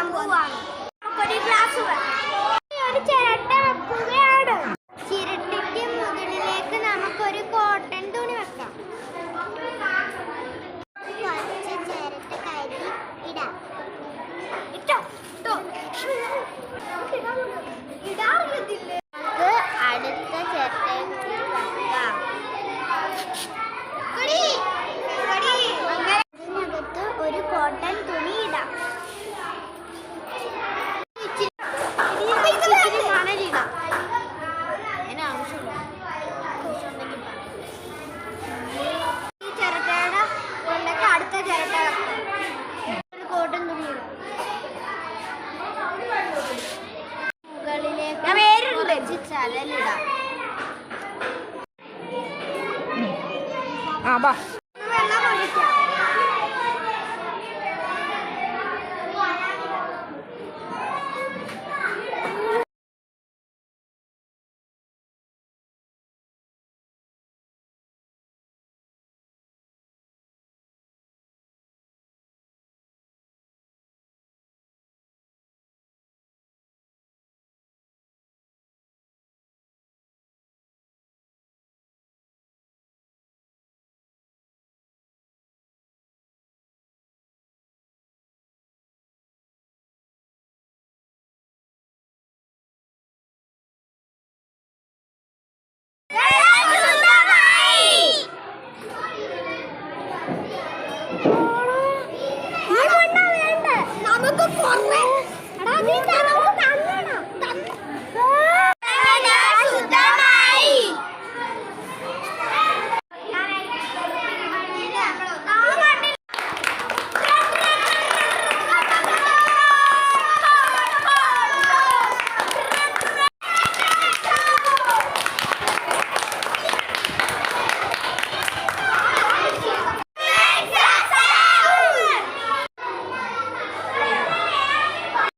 લાંબુ આવે કરી ક્લાસ હોય തലയിലിടാം ആ ബാ. വെള്ളം ഒഴിക്കാം.